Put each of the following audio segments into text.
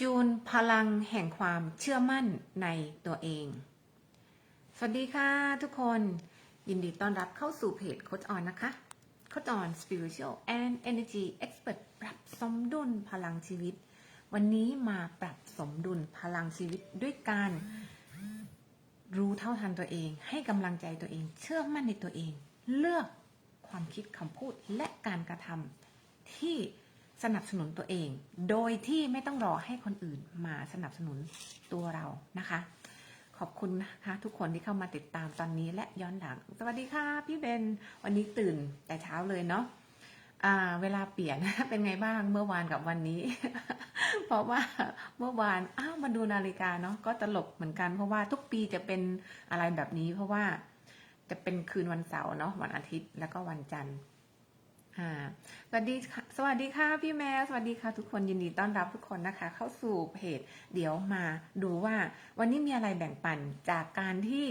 จูนพลังแห่งความเชื่อมั่นในตัวเอง สวัสดีค่ะทุกคน ยินดีต้อนรับเข้าสู่เพจโคชออนนะคะ โคชออน Spiritual and Energy Expert ปรับสมดุลพลังชีวิต วันนี้มาปรับสมดุลพลังชีวิตด้วยการ รู้เท่าทันตัวเอง ให้กำลังใจตัวเอง เชื่อมั่นในตัวเอง เลือกความคิดคำพูดและการกระทำที่ สนับสนุนตัวเอง โดยที่ไม่ต้องรอให้คนอื่นมาสนับสนุนตัวเรานะคะ ขอบคุณนะคะทุกคนที่เข้ามาติดตามตอนนี้และย้อนหลัง สวัสดีค่ะพี่เบน วันนี้ตื่นแต่เช้าเลยเนาะอ่าเวลาเปลี่ยนเป็นไงบ้างเมื่อวานกับวันนี้ เพราะว่าเมื่อวานอ้าวมาดูนาฬิกาเนาะก็ตลกเหมือนกัน เพราะว่าทุกปีจะเป็นอะไรแบบนี้ เพราะว่าจะเป็นคืนวันเสาร์เนาะวันอาทิตย์แล้วก็วันจันทร์ อ่าสวัสดีค่ะสวัสดีค่ะพี่แมวสวัสดีค่ะทุกคนยินดีต้อนรับทุกคนนะคะ เข้าสู่เพจเดี๋ยวมาดูว่าวันนี้มีอะไรแบ่งปันจากการที่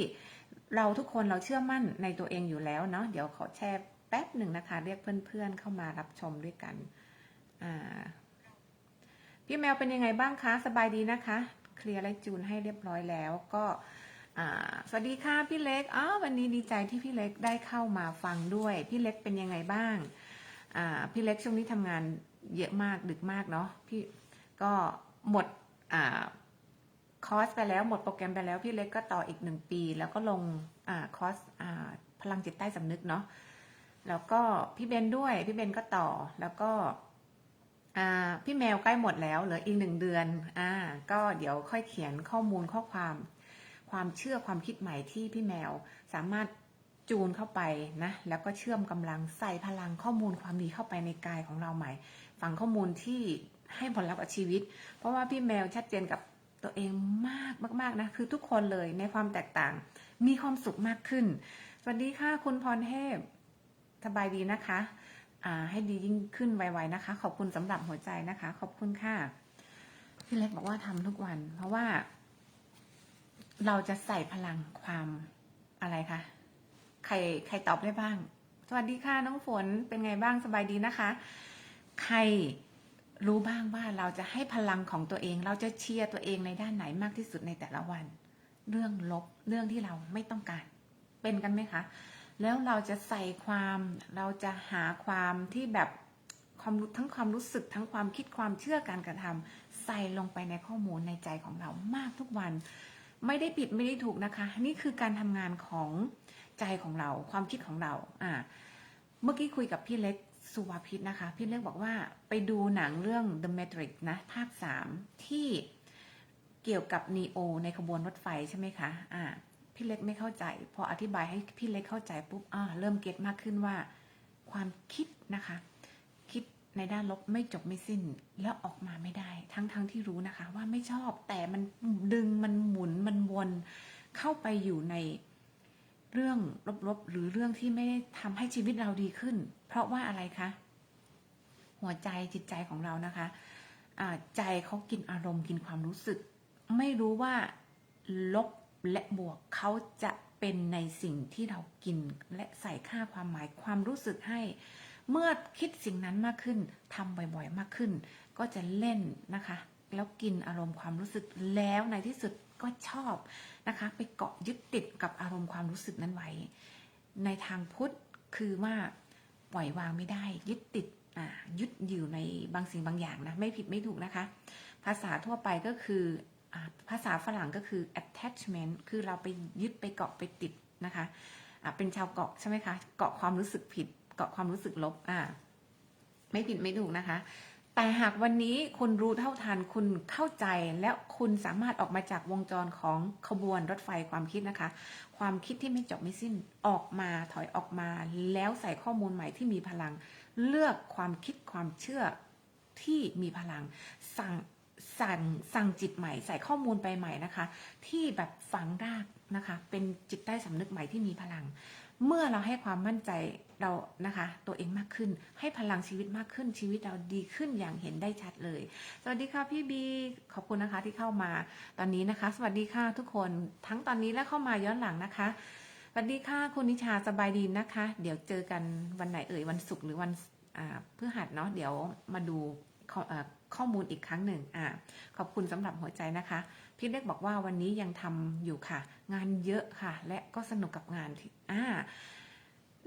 เราทุกคนเราเชื่อมั่นในตัวเองอยู่แล้วเนาะเดี๋ยวขอแชร์แป๊บหนึ่งนะคะ เรียกเพื่อนๆเข้ามารับชมด้วยกันอ่าพี่แมวเป็นยังไงบ้างคะสบายดีนะคะ เคลียร์และจูนให้เรียบร้อยแล้วก็สวัสดีค่ะพี่เล็กอ๋อวันนี้ดีใจที่พี่เล็กได้เข้ามาฟังด้วย พี่เล็กเป็นยังไงบ้าง พี่เล็กช่วงนี้ทำงานเยอะมากดึกมากเนาะพี่ก็หมดอคอร์สไปแล้วหมดโปรแกรมไปแล้วพี่เล็กก็ต่ออีกหนึ่งปี แล้วก็ลงอคอร์สอพลังจิตใต้สำนึกเนาะแล้วก็พี่เบนด้วยพี่เบนก็ต่อแล้วก็พี่แมวใกล้หมดแล้วเหลืออีกหนึ่งเดือนอ่าก็เดี๋ยวค่อยเขียนข้อมูลข้อความ ความเชื่อความคิดใหม่ที่พี่แมวสามารถ จูนเข้าไปนะแล้วก็เชื่อมกำลังใส่พลังข้อมูลความดีเข้าไปในกายของเราใหม่ฟังข้อมูลที่ให้ผลลัพธ์กับชีวิต เพราะว่าพี่แมวชัดเจนกับตัวเองมากมากๆนะคือทุกคนเลยในความแตกต่าง มีความสุขมากขึ้น สวัสดีค่ะคุณพรเทพสบายดีนะคะอ่าให้ดียิ่งขึ้นไวๆนะคะ ขอบคุณสำหรับหัวใจนะคะ ขอบคุณค่ะพี่เล็กบอกว่าทำทุกวัน เพราะว่า เราจะใส่พลังความอะไรคะ ใครใครตอบได้บ้าง สวัสดีค่ะน้องฝนเป็นไงบ้างสบายดีนะคะ ใครรู้บ้างว่าเราจะให้พลังของตัวเอง เราจะเชียร์ตัวเองในด้านไหนมากที่สุดในแต่ละวัน เรื่องลบเรื่องที่เราไม่ต้องการ เป็นกันไหมคะ แล้วเราจะใส่ความเราจะหาความที่แบบความรู้ทั้งความรู้สึกทั้งความคิดความเชื่อการกระทำใส่ลงไปในข้อมูลในใจของเรามากทุกวัน ไม่ได้ผิดไม่ได้ถูกนะคะ นี่คือการทำงานของใจของเรา ความคิดของเราอ่าเมื่อกี้คุยกับพี่เล็กสุวาพิษนะคะ พี่เล็กบอกว่าไปดูหนังเรื่อง The Matrix นะ ภาค 3 ที่เกี่ยวกับนีโอในขบวนรถไฟใช่ไหมคะอ่าพี่เล็กไม่เข้าใจ พออธิบายให้พี่เล็กเข้าใจปุ๊บอ่าเริ่มเก็ตมากขึ้นว่า ความคิดนะคะ ในด้านลบไม่จบไม่สิ้นแล้วออกมาไม่ได้ ทั้งทั้งที่รู้นะคะ ว่าไม่ชอบแต่มันดึงมันหมุนมันวนเข้าไปอยู่ในเรื่องลบๆ หรือเรื่องที่ไม่ได้ทำให้ชีวิตเราดีขึ้น เพราะว่าอะไรคะ หัวใจจิตใจของเรานะคะใจเขากินอารมณ์กินความรู้สึก ไม่รู้ว่าลบและบวกเขาจะเป็นในสิ่งที่เรากินและใส่ค่าความหมายความรู้สึกให้ เมื่อคิดสิ่งนั้นมากขึ้นทำบ่อยๆมากขึ้น ก็จะเล่นนะคะ แล้วกินอารมณ์ความรู้สึกแล้วในที่สุดก็ชอบนะคะ ไปเกาะยึดติดกับอารมณ์ความรู้สึกนั้นไว้ ในทางพุทธคือว่าปล่อยวางไม่ได้ยึดติดอ่ายึดอยู่ในบางสิ่งบางอย่างนะไม่ผิดไม่ถูกนะคะ ภาษาทั่วไปก็คืออภาษาฝรั่งก็คือ attachment คือเราไปยึดไปเกาะไปติดนะคะอ่าเป็นชาวเกาะใช่ไหมคะ เกาะความรู้สึกผิด เกาะความรู้สึกลบ อ่า ไม่ผิดไม่ถูกนะคะ แต่หากวันนี้คุณรู้เท่าทันคุณเข้าใจและคุณสามารถออกมาจากวงจรของขบวนรถไฟความคิดนะคะ ความคิดที่ไม่จบไม่สิ้นออกมาถอยออกมา แล้วใส่ข้อมูลใหม่ที่มีพลัง เลือกความคิดความเชื่อที่มีพลัง สั่งสั่งสั่งจิตใหม่ใส่ข้อมูลไปใหม่นะคะ ที่แบบฝังรากนะคะ เป็นจิตใต้สำนึกใหม่ที่มีพลัง เมื่อเราให้ความมั่นใจเรานะคะ ตัวเองมากขึ้น ให้พลังชีวิตมากขึ้นชีวิตเราดีขึ้นอย่างเห็นได้ชัดเลย สวัสดีค่ะพี่บี ขอบคุณนะคะที่เข้ามาตอนนี้นะคะ สวัสดีค่ะทุกคนทั้งตอนนี้และเข้ามาย้อนหลังนะคะสวัสดีค่ะคุณนิชาสบายดีนะคะ เดี๋ยวเจอกันวันไหนเอ่ยวันศุกร์หรือวันอ่าพฤหัสเนาะเดี๋ยวมาดู ข้อมูลอีกครั้งหนึ่งอ่าขอบคุณสำหรับหัวใจนะคะ พี่เล็กบอกว่าวันนี้ยังทำอยู่ค่ะ งานเยอะค่ะ และก็สนุกกับงานที่อ่า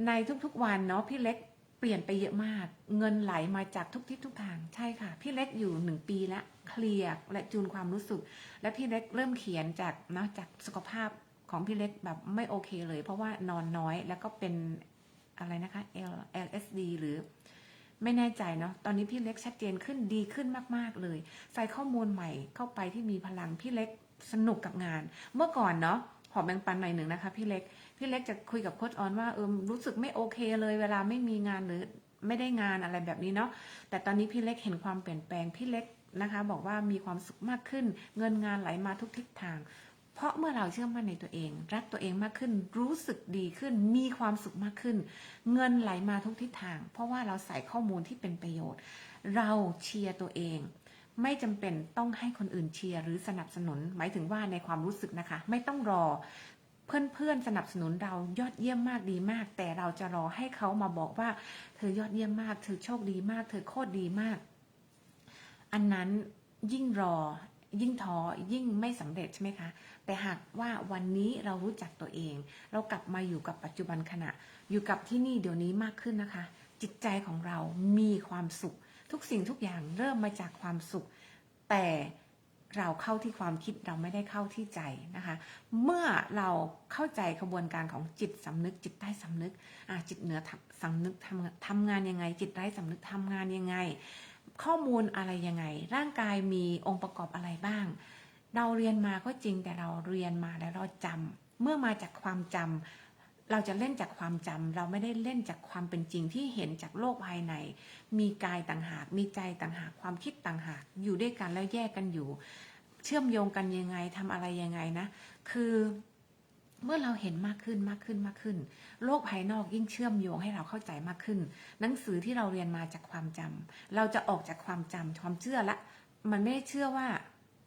ในทุกๆวันเนาะพี่เล็กเปลี่ยนไปเยอะมาก เงินไหลมาจากทุกทิศทุกทางใช่ค่ะ พี่เล็กอยู่หนึ่งปีแล้วเคลียร์และจูนความรู้สึก และพี่เล็กเริ่มเขียนจากเนอะจากสุขภาพของพี่เล็กแบบไม่โอเคเลย เพราะว่านอนน้อยแล้วก็เป็นอะไรนะคะ L LSD หรือ ไม่แน่ใจเนาะตอนนี้พี่เล็กชัดเจนขึ้นดีขึ้นมาก ๆ เลย ใส่ข้อมูลใหม่เข้าไปที่มีพลังพี่เล็กสนุกกับงาน เมื่อก่อนเนาะขอแบ่งปันหน่อยหนึ่งนะคะพี่เล็กพี่เล็กจะคุยกับโค้ชออนว่าเออรู้สึกไม่โอเคเลยเวลาไม่มีงานหรือไม่ได้งานอะไรแบบนี้เนาะแต่ตอนนี้พี่เล็กเห็นความเปลี่ยนแปลงพี่เล็กนะคะ บอกว่ามีความสุขมากขึ้น เงินงานไหลมาทุกทิศทาง เพราะเมื่อเราเชื่อมั่นในตัวเอง รักตัวเองมากขึ้น รู้สึกดีขึ้น มีความสุขมากขึ้น เงินไหลมาทุกทิศทาง เพราะว่าเราใส่ข้อมูลที่เป็นประโยชน์ เราเชียร์ตัวเอง ไม่จำเป็นต้องให้คนอื่นเชียร์หรือสนับสนุน หมายถึงว่าในความรู้สึกนะคะ ไม่ต้องรอ เพื่อนๆสนับสนุนเรายอดเยี่ยมมากดีมาก แต่เราจะรอให้เขามาบอกว่า เธอยอดเยี่ยมมาก เธอโชคดีมาก เธอโคตรดีมาก อันนั้นยิ่งรอ ยิ่งท้อยิ่งไม่สำเร็จใช่ไหมคะแต่หากว่าวันนี้เรารู้จักตัวเอง เรากลับมาอยู่กับปัจจุบันขณะ อยู่กับที่นี่เดี๋ยวนี้มากขึ้นนะคะ จิตใจของเรามีความสุข ทุกสิ่งทุกอย่างเริ่มมาจากความสุข แต่เราเข้าที่ความคิดเราไม่ได้เข้าที่ใจนะคะ เมื่อเราเข้าใจกระบวนการของจิตสำนึก จิตใต้สำนึกจิตเหนือทำสำนึกทำทำงานยังไง จิตไร้สำนึกทำงานยังไง ข้อมูลอะไรยังไง ร่างกายมีองค์ประกอบอะไรบ้าง เราเรียนมาก็จริงแต่เราเรียนมาแล้วเราจำเมื่อมาจากความจำเราจะเล่นจากความจำเราไม่ได้เล่นจากความเป็นจริงที่เห็นจากโลกภายใน มีกายต่างหาก มีใจต่างหากความคิดต่างหาก อยู่ด้วยกันแล้วแยกกันอยู่ เชื่อมโยงกันยังไงทำอะไรยังไงนะ คือ เมื่อเราเห็นมากขึ้นมากขึ้นมากขึ้น โลกภายนอกยิ่งเชื่อมโยงให้เราเข้าใจมากขึ้น หนังสือที่เราเรียนมาจากความจำเราจะออกจากความจำความเชื่อละ มันไม่ได้เชื่อว่า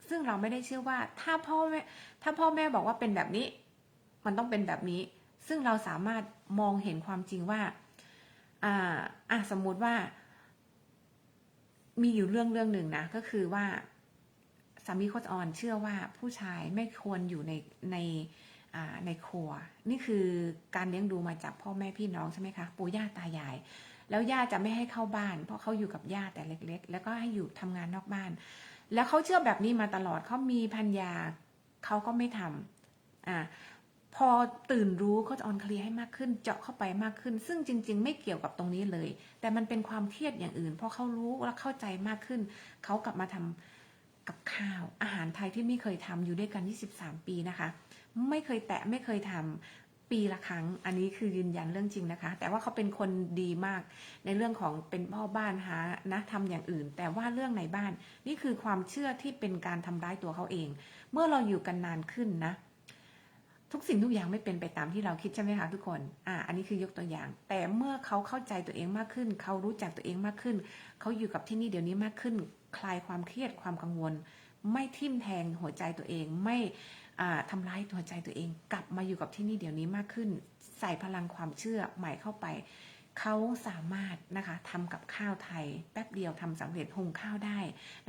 ซึ่งเราไม่ได้เชื่อว่า ถ้าพ่อแม่ถ้าพ่อแม่บอกว่าเป็นแบบนี้ มันต้องเป็นแบบนี้ ซึ่งเราสามารถมองเห็นความจริงว่าอ่าอะสมมุติว่า มีอยู่เรื่องเรื่องหนึ่งนะก็คือว่าสามีโคชออนเชื่อว่าผู้ชายไม่ควรอยู่ในใน ในครัว นี่คือการเลี้ยงดูมาจากพ่อแม่พี่น้องใช่ไหมคะปู่ย่าตายาย แล้วย่าจะไม่ให้เข้าบ้าน เพราะเขาอยู่กับย่าแต่เล็ก ๆ แล้วก็ให้อยู่ทำงานนอกบ้าน แล้วเขาเชื่อแบบนี้มาตลอดเขามีพันยาเขาก็ไม่ทำอ่าพอตื่นรู้เขาจะออนเคลียร์ให้มากขึ้น เจาะเข้าไปมากขึ้น ซึ่งจริง ๆ ไม่เกี่ยวกับตรงนี้เลย แต่มันเป็นความเครียดอย่างอื่น เพราะเขารู้และเข้าใจมากขึ้น เขากลับมาทำ กับข้าว อาหารไทยที่ไม่เคยทำอยู่ด้วยกัน 23 ปีนะคะ ไม่เคยแตะไม่เคยทำปีละครั้ง อันนี้คือยืนยันเรื่องจริงนะคะ แต่ว่าเขาเป็นคนดีมากในเรื่องของเป็นพ่อบ้านหานะทำอย่างอื่น แต่ว่าเรื่องในบ้าน นี่คือความเชื่อที่เป็นการทำร้ายตัวเขาเอง เมื่อเราอยู่กันนานขึ้นนะ ทุกสิ่งทุกอย่างไม่เป็นไปตามที่เราคิดใช่ไหมคะทุกคน อ่า อันนี้คือยกตัวอย่าง แต่เมื่อเขาเข้าใจตัวเองมากขึ้น เขารู้จักตัวเองมากขึ้น เขาอยู่กับที่นี่เดี๋ยวนี้มากขึ้น คลายความเครียดความกังวล ไม่ทิ่มแทงหัวใจตัวเอง ไม่ทำร้ายหัวใจตัวเอง กลับมาอยู่กับที่นี่เดี๋ยวนี้มากขึ้น ใส่พลังความเชื่อใหม่เข้าไปเขาสามารถนะคะทำกับข้าวไทย แป๊บเดียวทำสำเร็จหุงข้าวได้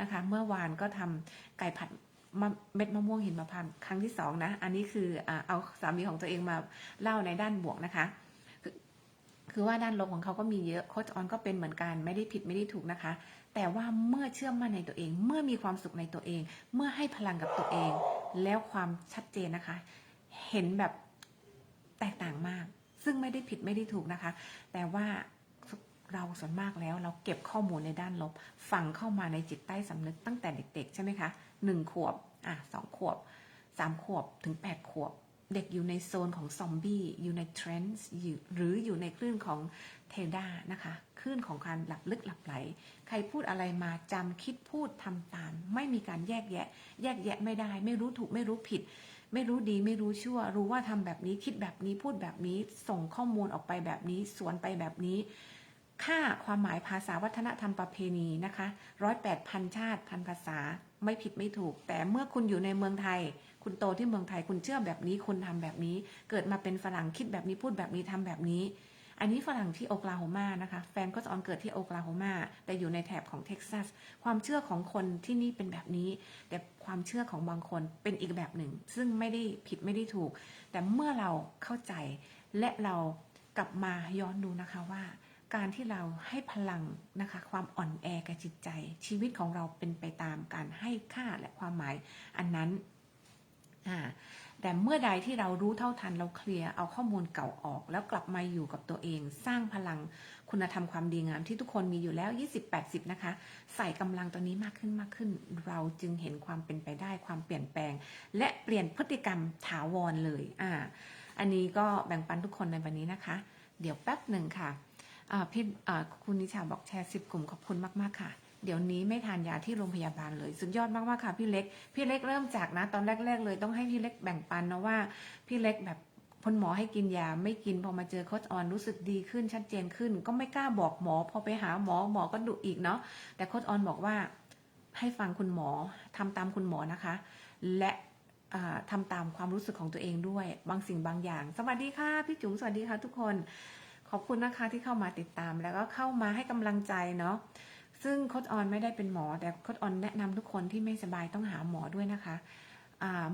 นะคะ เมื่อวานก็ทำไก่ผัดเม็ดมะม่วงหินมะพร้าวครั้งที่สองนะ อันนี้คือเอาสามีของตัวเองมาเล่าในด้านบวกนะคะ คือคือว่าด้านลบของเขาก็มีเยอะโคชออนก็เป็นเหมือนกันไม่ได้ผิดไม่ได้ถูกนะคะ แต่ว่าเมื่อเชื่อมั่นในตัวเอง เมื่อมีความสุขในตัวเอง เมื่อให้พลังกับตัวเอง แล้วความชัดเจนนะคะ เห็นแบบแตกต่างมาก ซึ่งไม่ได้ผิดไม่ได้ถูกนะคะ แต่ว่าเราส่วนมากแล้วเราเก็บข้อมูลในด้านลบ ฝังเข้ามาในจิตใต้สำนึกตั้งแต่เด็ก ๆ ใช่ไหมคะหนึ่งขวบอะสองขวบสามขวบถึงแปดขวบ เด็กอยู่ในโซนของซอมบี้อยู่ในเทรนส์หรืออยู่ในคลื่นของเทด้านะคะคลื่นของการหลับลึกหลับไหล ใครพูดอะไรมาจำคิดพูดทำตาม ไม่มีการแยกแยะ แยกแยะไม่ได้ ไม่รู้ถูกไม่รู้ผิด ไม่รู้ดีไม่รู้ชั่ว รู้ว่าทำแบบนี้คิดแบบนี้พูดแบบนี้ ส่งข้อมูลออกไปแบบนี้ สวนไปแบบนี้ค่าความหมายภาษาวัฒนธรรมประเพณีนะคะร้อยแปดพันชาติพันภาษาไม่ผิดไม่ถูก แต่เมื่อคุณอยู่ในเมืองไทย คุณโตที่เมืองไทยคุณเชื่อแบบนี้ คุณทำแบบนี้ เกิดมาเป็นฝรั่งคิดแบบนี้พูดแบบนี้ทำแบบนี้ อันนี้ฝรั่งที่โอคลาโฮมานะคะแฟนก็จะออนเกิดที่โอคลาโฮมาแต่อยู่ในแถบของเท็กซัสความเชื่อของคนที่นี่เป็นแบบนี้ แต่ความเชื่อของบางคนเป็นอีกแบบหนึ่ง ซึ่งไม่ได้ผิดไม่ได้ถูก แต่เมื่อเราเข้าใจและเรากลับมาย้อนดูนะคะว่าการที่เราให้พลังนะคะความอ่อนแอกับจิตใจ ชีวิตของเราเป็นไปตามการให้ค่าและความหมายอันนั้น แต่เมื่อใดที่เรารู้เท่าทันเราเคลียร์เอาข้อมูลเก่าออก แล้วกลับมาอยู่กับตัวเอง สร้างพลังคุณธรรมความดีงามที่ทุกคนมีอยู่แล้ว 20-80 นะคะ ใส่กำลังตัวนี้มากขึ้นมากขึ้น เราจึงเห็นความเป็นไปได้ความเปลี่ยนแปลง และเปลี่ยนพฤติกรรมถาวรเลยอ่าอันนี้ก็แบ่งปันทุกคนในวันนี้นะคะ เดี๋ยวแป๊บหนึ่งค่ะพี่คุณนิชาบอกแชร์สิบกลุ่มขอบคุณมาก ๆ ค่ะ เดี๋ยวนี้ไม่ทานยาที่โรงพยาบาลเลย สุดยอดมากๆค่ะพี่เล็ก พี่เล็กเริ่มจากนะ ตอนแรก ๆ เลยต้องให้พี่เล็กแบ่งปันนะว่า พี่เล็กแบบพนหมอให้กินยาไม่กินพอมาเจอโคชออนรู้สึกดีขึ้นชัดเจนขึ้น ก็ไม่กล้าบอกหมอ พอไปหาหมอหมอก็ดุอีกเนาะแต่โคชออนบอกว่าให้ฟังคุณหมอทำตามคุณหมอนะคะ และอ่าทำตามความรู้สึกของตัวเองด้วย บางสิ่งบางอย่าง สวัสดีค่ะพี่จุ๋มสวัสดีค่ะทุกคน ขอบคุณนะคะที่เข้ามาติดตามแล้วก็เข้ามาให้กำลังใจเนาะ ซึ่งโคดออนไม่ได้เป็นหมอ แต่โคดออนแนะนำทุกคนที่ไม่สบายต้องหาหมอด้วยนะคะ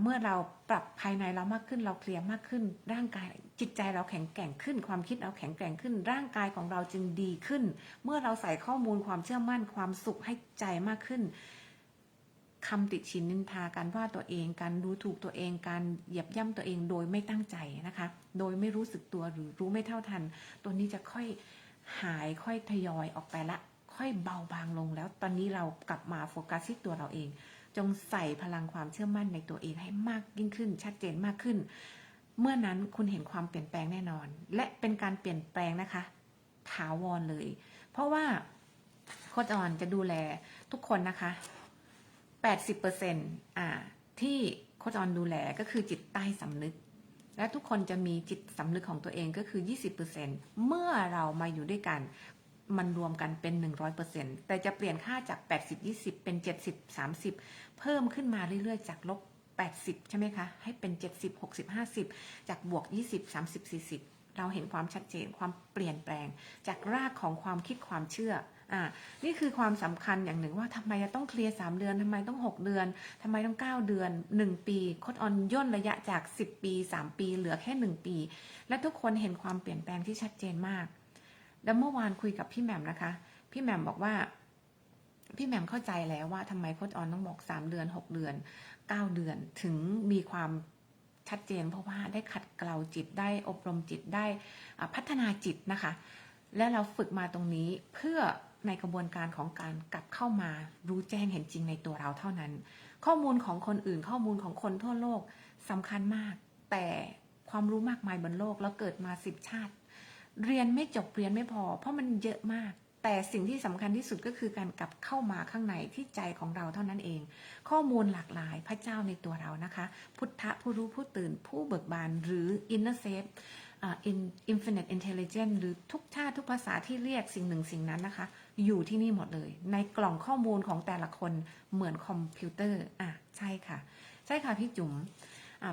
เมื่อเราปรับภายในเรามากขึ้นเราเคลียร์มากขึ้น ร่างกายจิตใจเราแข็งแกร่งขึ้น ความคิดเราแข็งแกร่งขึ้น ร่างกายของเราจึงดีขึ้น เมื่อเราใส่ข้อมูลความเชื่อมั่นความสุขให้ใจมากขึ้นคำติชินนินทาการว่าตัวเองการดูถูกตัวเองการเหยียบย่ำตัวเองโดยไม่ตั้งใจนะคะ โดยไม่รู้สึกตัวหรือรู้ไม่เท่าทัน ตัวนี้จะค่อยหายค่อยทยอยออกไปละ ค่อยเบาบางลงแล้ว ตอนนี้เรากลับมาโฟกัสที่ตัวเราเอง จงใส่พลังความเชื่อมั่นในตัวเองให้มากยิ่งขึ้น ชัดเจนมากขึ้น เมื่อนั้นคุณเห็นความเปลี่ยนแปลงแน่นอน และเป็นการเปลี่ยนแปลงนะคะ ถาวรเลย เพราะว่าโคชออนจะดูแลทุกคนนะคะ80%อ่าที่โคชออนดูแลก็คือจิตใต้สำนึก และทุกคนจะมีจิตสำนึกของตัวเองก็คือ 20%เมื่อเรามาอยู่ด้วยกัน มันรวมกันเป็น 100%แต่จะเปลี่ยนค่าจาก 80 20 เป็น 70 30 เพิ่มขึ้นมาเรื่อยๆ จากลบ 80 ใช่ไหมคะ ให้เป็น 70 60 50 จากบวก 20 30 40 เราเห็นความชัดเจนความเปลี่ยนแปลง จากรากของความคิดความเชื่ออ่านี่คือความสำคัญอย่างหนึ่งว่าทำไมจะต้องเคลียร์ 3 เดือนทำไมต้อง 6 เดือนทำไมต้อง 9 เดือน 1 ปีโคดออนย่นระยะจาก 10 ปี 3 ปี เหลือแค่ 1 ปี และทุกคนเห็นความเปลี่ยนแปลงที่ชัดเจนมาก แล้วเมื่อวานคุยกับพี่แหม่มนะคะ พี่แหม่มบอกว่า พี่แหม่มเข้าใจแล้วว่าทำไมโค้ชออนต้องบอก3เดือน6เดือน9เดือนถึงมีความชัดเจนเพราะว่าได้ขัดเกลาจิตได้อบรมจิตได้พัฒนาจิตนะคะ และเราฝึกมาตรงนี้เพื่อในกระบวนการของการกลับเข้ามารู้แจ้งเห็นจริงในตัวเราเท่านั้น ข้อมูลของคนอื่นข้อมูลของคนทั่วโลกสำคัญมาก แต่ความรู้มากมายบนโลกแล้วเกิดมาสิบชาติ เรียนไม่จบเรียนไม่พอ เพราะมันเยอะมาก แต่สิ่งที่สำคัญที่สุดก็คือการกลับเข้ามาข้างในที่ใจของเราเท่านั้นเอง ข้อมูลหลากหลายพระเจ้าในตัวเรานะคะ พุทธะผู้รู้ผู้ตื่นผู้เบิกบานหรือ inner safe อ่า in infinite intelligence หรือทุกชาติทุกภาษาที่เรียกสิ่งหนึ่งสิ่งนั้นนะคะ อยู่ที่นี่หมดเลย ในกล่องข้อมูลของแต่ละคนเหมือนคอมพิวเตอร์อะใช่ค่ะ ใช่ค่ะพี่จุ๋ม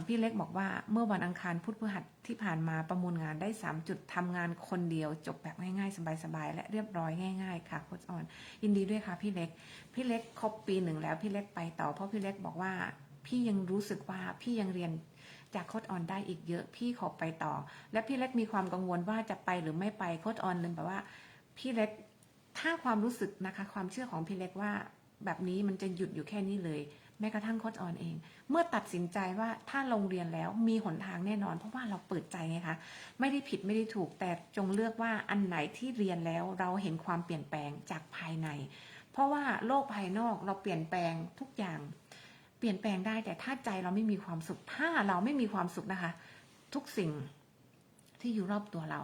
พี่เล็กบอกว่าเมื่อวันอังคารพุธพฤหัสที่ผ่านมาประมูลงานได้ 3 จุดทำงานคนเดียว จบแบบง่ายๆ สบายๆ และเรียบร้อยง่ายๆ ค่ะโค้ชออน ยินดีด้วยค่ะพี่เล็ก พี่เล็กครบปีหนึ่งแล้วพี่เล็กไปต่อเพราะพี่เล็กบอกว่า พี่ยังรู้สึกว่าพี่ยังเรียนจากโค้ดออนได้อีกเยอะพี่ขอไปต่อ และพี่เล็กมีความกังวลว่าจะไปหรือไม่ไปโค้ดออนเลยแบบว่า พี่เล็กถ้าความรู้สึกนะคะ ความเชื่อของพี่เล็กว่าแบบนี้มันจะหยุดอยู่แค่นี้เลย แม้กระทั่งโค้ดออนเอง เมื่อตัดสินใจว่าถ้าลงเรียนแล้วมีหนทางแน่นอน เพราะว่าเราเปิดใจไงคะไม่ได้ผิดไม่ได้ถูกแต่จงเลือกว่าอันไหนที่เรียนแล้วเราเห็นความเปลี่ยนแปลงจากภายใน เพราะว่าโลกภายนอกเราเปลี่ยนแปลงทุกอย่าง เปลี่ยนแปลงได้แต่ถ้าใจเราไม่มีความสุขถ้าเราไม่มีความสุขนะคะ ทุกสิ่งที่อยู่รอบตัวเรา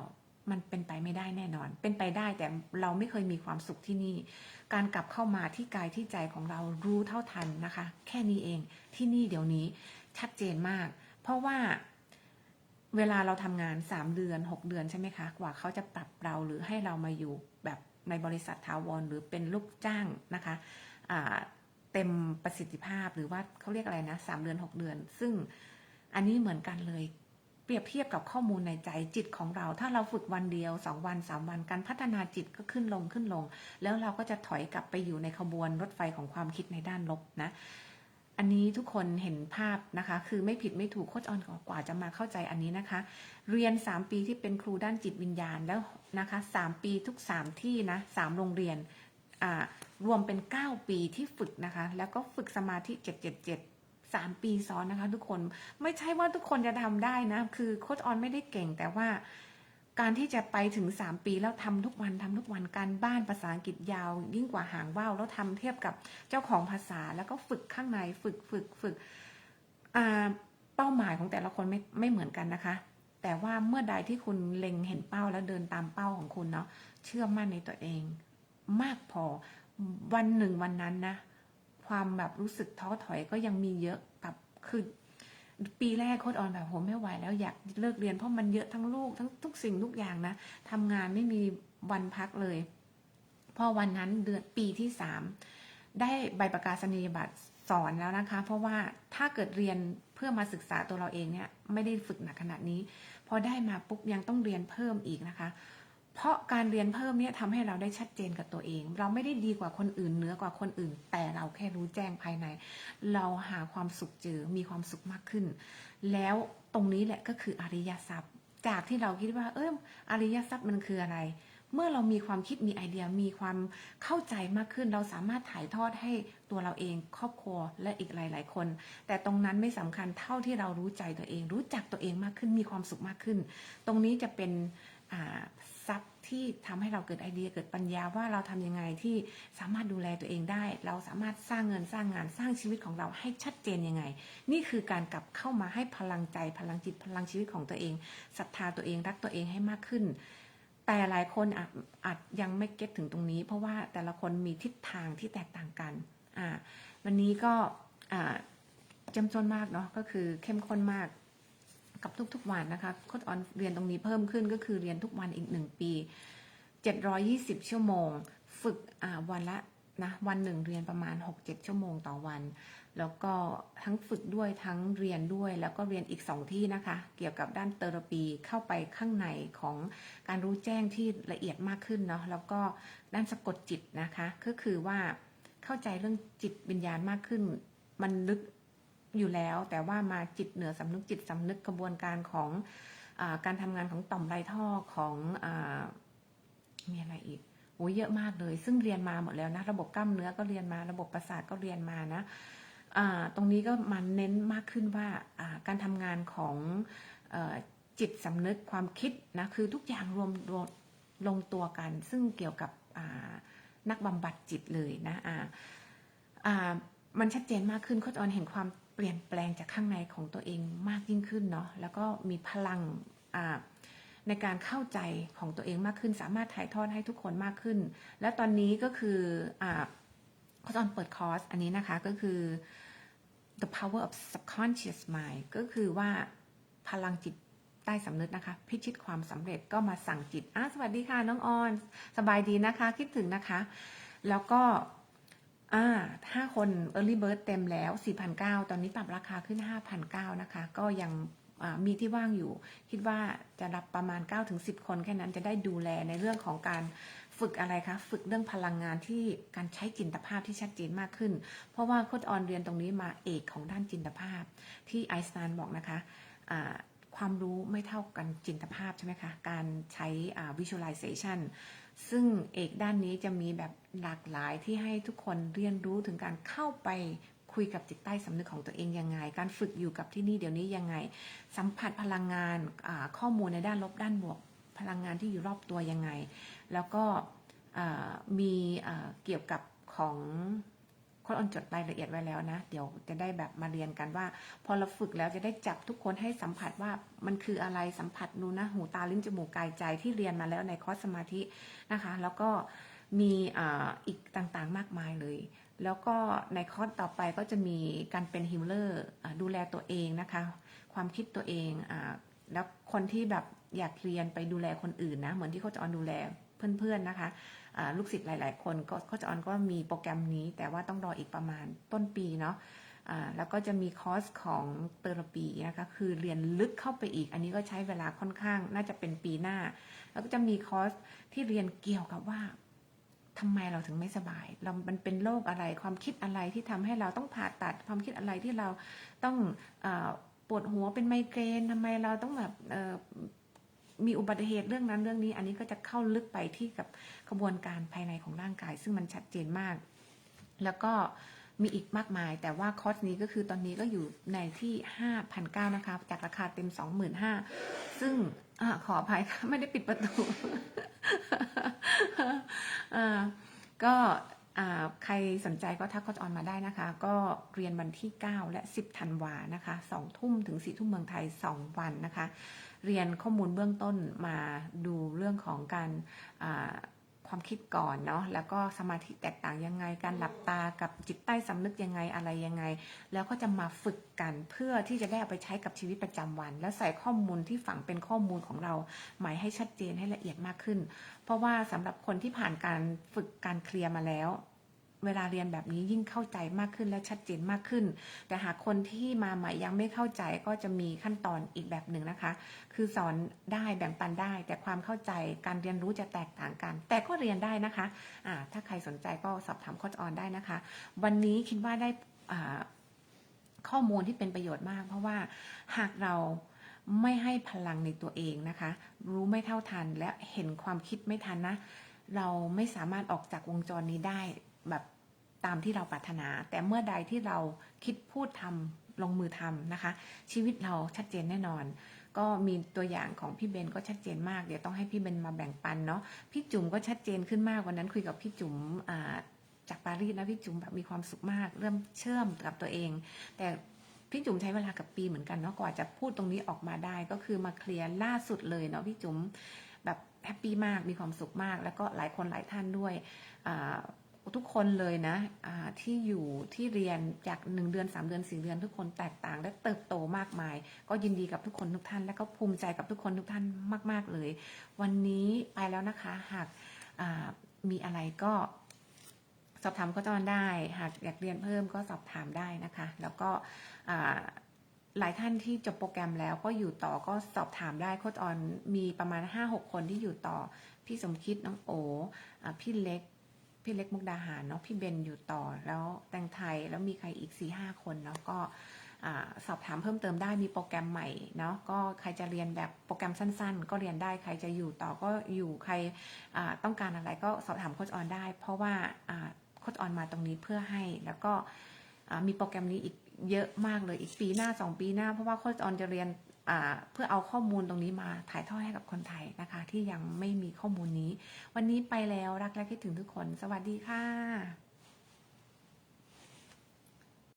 มันเป็นไปไม่ได้แน่นอน เป็นไปได้แต่เราไม่เคยมีความสุขที่นี่ การกลับเข้ามาที่กายที่ใจของเรารู้เท่าทันนะคะ แค่นี้เองที่นี่เดี๋ยวนี้ชัดเจนมาก เพราะว่าเวลาเราทำงาน3เดือน6เดือนใช่ไหมคะ กว่าเขาจะปรับเราหรือให้เรามาอยู่แบบในบริษัทถาวรหรือเป็นลูกจ้างนะคะเต็มประสิทธิภาพหรือว่าเขาเรียกอะไรนะสามเดือน6เดือน ซึ่งอันนี้เหมือนกันเลย เปรียบเทียบกับข้อมูลในใจจิตของเรา ถ้าเราฝึกวันเดียวสองวันสามวันการพัฒนาจิตก็ขึ้นลงขึ้นลง แล้วเราก็จะถอยกลับไปอยู่ในขบวนรถไฟของความคิดในด้านลบนะ อันนี้ทุกคนเห็นภาพนะคะ คือไม่ผิดไม่ถูกโคชออนกว่าจะมาเข้าใจอันนี้นะคะ เรียน 3 ปีที่เป็นครูด้านจิตวิญญาณแล้วนะคะ 3 ปีทุก 3 ที่นะ3โรงเรียนรวมเป็น 9 ปีที่ฝึกนะคะ แล้วก็ฝึกสมาธิ 777 3 ปีซ้อนนะคะ ทุกคนไม่ใช่ว่าทุกคนจะทำได้นะ คือโคชออนไม่ได้เก่งแต่ว่าการที่จะไปถึง 3 ปีแล้วทำทุกวันทำทุกวันการบ้านภาษาอังกฤษยาว ยิ่งกว่าหางว่าวแล้วทำเทียบกับเจ้าของภาษาแล้วก็ฝึกข้างในฝึกฝึกฝึกเป้าหมายของแต่ละคนไม่ไม่เหมือนกันนะคะ แต่ว่าเมื่อใดที่คุณเล็งเห็นเป้าแล้วเดินตามเป้าของคุณเนาะเชื่อมั่นในตัวเอง มากพอวันหนึ่งวันนั้นนะ ความแบบรู้สึกท้อถอยก็ยังมีเยอะกับคือปีแรกโคดออนแบบโหไม่ไหวแล้วอยากเลิกเรียนเพราะมันเยอะทั้งลูกทั้งทุกสิ่งทุกอย่างนะทำงานไม่มีวันพักเลย พอวันนั้นเดือนปีที่สามได้ใบประกาศนียบัตรสอนแล้วนะคะ เพราะว่าถ้าเกิดเรียนเพื่อมาศึกษาตัวเราเองเนี่ยไม่ได้ฝึกหนักขนาดนี้ พอได้มาปุ๊บยังต้องเรียนเพิ่มอีกนะคะ เพราะการเรียนเพิ่มเนี่ยทำให้เราได้ชัดเจนกับตัวเอง เราไม่ได้ดีกว่าคนอื่นเหนือกว่าคนอื่น แต่เราแค่รู้แจ้งภายใน เราหาความสุขเจอมีความสุขมากขึ้น แล้วตรงนี้แหละก็คืออริยทรัพย์ จากที่เราคิดว่า เอออริยทรัพย์มันคืออะไร เมื่อเรามีความคิดมีไอเดียมีความเข้าใจมากขึ้น เราสามารถถ่ายทอดให้ตัวเราเองครอบครัวและอีกหลาย ๆ คน แต่ตรงนั้นไม่สำคัญเท่าที่เรารู้ใจตัวเอง รู้จักตัวเองมากขึ้นมีความสุขมากขึ้น ตรงนี้จะเป็นอ่า ทรัพย์ที่ทำให้เราเกิดไอเดียเกิดปัญญาว่าเราทำยังไงที่สามารถดูแลตัวเองได้ เราสามารถสร้างเงินสร้างงานสร้างชีวิตของเราให้ชัดเจนยังไง นี่คือการกลับเข้ามาให้พลังใจพลังจิตพลังชีวิตของตัวเองศรัทธาตัวเองรักตัวเองให้มากขึ้น แต่หลายคนอาจยังไม่เก็ตถึงตรงนี้ เพราะว่าแต่ละคนมีทิศทางที่แตกต่างกันวันนี้ก็จ้มจนมากเนาะก็คือเข้มข้นมาก กับทุกๆวันนะคะโค้ดออนเรียนตรงนี้เพิ่มขึ้นก็คือเรียนทุกวันอีกหนึ่งปี 720 ชั่วโมง ฝึกวันละนะวันหนึ่งเรียนประมาณ 6-7 ชั่วโมงต่อวัน แล้วก็ทั้งฝึกด้วยทั้งเรียนด้วย แล้วก็เรียนอีก 2 ที่นะคะ เกี่ยวกับด้านเทอราปีเข้าไปข้างในของการรู้แจ้งที่ละเอียดมากขึ้นเนาะแล้วก็ด้านสะกดจิตนะคะ ก็คือว่าเข้าใจเรื่องจิตวิญญาณมากขึ้น มันลึก อยู่แล้ว แต่ว่ามาจิตเหนือสำนึกจิตสำนึกกระบวนการของอการทำงานของต่อมไรท่อของอมีอะไรอีกโอ้เยอะมากเลย ซึ่งเรียนมาหมดแล้วนะ ระบบกล้ามเนื้อก็เรียนมา ระบบประสาทก็เรียนมานะตรงนี้ก็มันเน้นมากขึ้นว่าการทำงานของอจิตสำนึกความคิดนะคือทุกอย่างรวมรวมลงตัวกัน ซึ่งเกี่ยวกับนักบำบัดจิตเลยนะอ่าอ่ามันชัดเจนมากขึ้นโคชออนเห็นความ เปลี่ยนแปลงจากข้างในของตัวเองมากยิ่งขึ้นเนาะแล้วก็มีพลังในการเข้าใจของตัวเองมากขึ้น สามารถถ่ายทอดให้ทุกคนมากขึ้น แล้วตอนนี้ก็คืออ่าโคชออนเปิดคอร์สอันนี้นะคะก็คือ the power of subconscious mind ก็คือว่าพลังจิตใต้สำนึกนะคะ พิชิตความสำเร็จก็มาสั่งจิตอะสวัสดีค่ะ น้องออน สบายดีนะคะ คิดถึงนะคะ แล้วก็ อ่าห้าคน Early Bird เต็มแล้ว 4,900 ตอนนี้ปรับราคาขึ้น 5,900 นะคะ ก็ยังมีที่ว่างอยู่ คิดว่าจะรับประมาณ 9-10 คนแค่นั้นจะได้ดูแลในเรื่องของการฝึกอะไรคะ ฝึกเรื่องพลังงานที่การใช้จินตภาพที่ชัดเจนมากขึ้น เพราะว่าโคดออนเรียนตรงนี้มาเอกของด้านจินตภาพ ที่ไอน์สไตน์บอกนะคะความรู้ไม่เท่ากันจินตภาพใช่ไหมคะ การใช้ visualization ซึ่งเอกด้านนี้จะมีแบบหลากหลายที่ให้ทุกคนเรียนรู้ถึงการเข้าไปคุยกับจิตใต้สำนึกของตัวเองยังไง การฝึกอยู่กับที่นี่เดี๋ยวนี้ยังไง สัมผัสพลังงานข้อมูลในด้านลบด้านบวก พลังงานที่อยู่รอบตัวยังไง แล้วก็มีเกี่ยวกับของ คนออนจดรายละเอียดไว้แล้วนะ เดี๋ยวจะได้แบบมาเรียนกันว่า พอเราฝึกแล้วจะได้จับทุกคนให้สัมผัสว่ามันคืออะไรสัมผัสดูนะหูตาลิ้นจมูกกายใจที่เรียนมาแล้วในคอร์สสมาธินะคะ แล้วก็มีอีกต่างๆมากมายเลย แล้วก็ในคอร์สต่อไปก็จะมีการเป็นฮิลเลอร์ดูแลตัวเองนะคะ ความคิดตัวเองอแล้วคนที่แบบอยากเรียนไปดูแลคนอื่นนะ เหมือนที่เขาจะออนดูแลเพื่อนๆนะคะ ลูกศิษย์หลาย ๆ คนก็เขาจะออนก็มีโปรแกรมนี้ แต่ว่าต้องรออีกประมาณต้นปีเนาะแล้วก็จะมีคอร์สของเตอร์ปีนะคะคือเรียนลึกเข้าไปอีก อันนี้ก็ใช้เวลาค่อนข้างน่าจะเป็นปีหน้า แล้วก็จะมีคอร์สที่เรียนเกี่ยวกับว่าทำไมเราถึงไม่สบาย เรา มันเป็นโรคอะไร ความคิดอะไรที่ทำให้เราต้องผ่าตัด ความคิดอะไรที่เราต้องอปวดหัวเป็นไมเกรนทำไมเราต้องแบบ มีอุบัติเหตุเรื่องนั้นเรื่องนี้ อันนี้ก็จะเข้าลึกไปที่กับกระบวนการภายในของร่างกาย ซึ่งมันชัดเจนมาก แล้วก็มีอีกมากมาย แต่ว่าคอร์สนี้ก็คือตอนนี้ก็อยู่ในที่ 5,900นะคะ จากราคาเต็ม 25,000ซึ่งอขออภัยค่ะไม่ได้ปิดประตูก็ ใครสนใจก็ทักคอร์สออนมาได้นะคะ ก็เรียนวันที่ 9 และ 10ธันวานะคะ2ทุ่มถึง4ทุ่มเมืองไทย 2 วันนะคะ เรียนข้อมูลเบื้องต้นมาดูเรื่องของการ ความคิดก่อนเนาะแล้วก็สมาธิแตกต่างยังไง การหลับตากับจิตใต้สำนึกยังไงอะไรยังไง แล้วก็จะมาฝึกกันเพื่อที่จะได้เอาไปใช้กับชีวิตประจำวัน แล้วใส่ข้อมูลที่ฝังเป็นข้อมูลของเรา หมายให้ชัดเจนให้ละเอียดมากขึ้น เพราะว่าสำหรับคนที่ผ่านการฝึกการเคลียร์มาแล้ว เวลาเรียนแบบนี้ยิ่งเข้าใจมากขึ้นและชัดเจนมากขึ้น แต่หากคนที่มาใหม่ยังไม่เข้าใจก็จะมีขั้นตอนอีกแบบหนึ่งนะคะ คือสอนได้แบ่งปันได้ แต่ความเข้าใจการเรียนรู้จะแตกต่างกัน แต่ก็เรียนได้นะคะอ่าถ้าใครสนใจก็สอบถามโค้ชออนได้นะคะ วันนี้คิดว่าได้ข้อมูลที่เป็นประโยชน์มาก เพราะว่าหากเราไม่ให้พลังในตัวเองนะคะ รู้ไม่เท่าทันและเห็นความคิดไม่ทันนะ เราไม่สามารถออกจากวงจรนี้ได้ แบบตามที่เราปรารถนา แต่เมื่อใดที่เราคิดพูดทำลงมือทำนะคะ ชีวิตเราชัดเจนแน่นอน ก็มีตัวอย่างของพี่เบนก็ชัดเจนมาก เดี๋ยวต้องให้พี่เบนมาแบ่งปันเนาะพี่จุ๋มก็ชัดเจนขึ้นมากวันนั้นคุยกับพี่จุ๋มจากปารีสนะพี่จุ๋มแบบมีความสุขมาก เริ่มเชื่อมกับตัวเอง แต่พี่จุ๋มใช้เวลากับปีเหมือนกันเนาะกว่าจะพูดตรงนี้ออกมาได้ ก็คือมาเคลียร์ล่าสุดเลยเนาะพี่จุ๋มแบบแฮปปี้มากมีความสุขมาก แล้วก็หลายคนหลายท่านด้วยอ่า ทุกคนเลยนะอ่าที่อยู่ที่เรียนจากหนึ่งเดือนสามเดือนสี่เดือน ทุกคนแตกต่างและเติบโตมากมาย ก็ยินดีกับทุกคนทุกท่าน และก็ภูมิใจกับทุกคนทุกท่านมาก ๆเลย วันนี้ไปแล้วนะคะ หากมีอะไรก็สอบถามก็จอนได้ หากอยากเรียนเพิ่มก็สอบถามได้นะคะ แล้วก็หลายท่านที่จบโปรแกรมแล้วก็อยู่ต่อก็สอบถามได้โค้ชออนมีประมาณ 5-6 คนที่อยู่ต่อ พี่สมคิดน้องโออพี่เล็ก พี่เล็กมุกดาหารเนาะพี่เบนอยู่ต่อแล้วแตงไทยแล้วมีใครอีก4ีหคนเนาะก็สอบถามเพิ่มเติมได้มีโปรแกรมใหม่เนาะก็ใครจะเรียนแบบโปรแกรมสั้น ๆ ก็เรียนได้ใครจะอยู่ต่อก็อยู่ใครต้องการอะไรก็สอบถามโค้ชออนได้ เพราะว่าโค้ชออนมาตรงนี้เพื่อให้แล้วก็มีโปรแกรมนี้อีกเยอะมากเลยอีกปีหน้า 2 ปีหน้าเพราะว่าโค้ชออนจะเรียน เพื่อเอาข้อมูลตรงนี้มาถ่ายทอดให้กับคนไทยนะคะ ที่ยังไม่มีข้อมูลนี้ วันนี้ไปแล้วรักและคิดถึงทุกคน สวัสดีค่ะ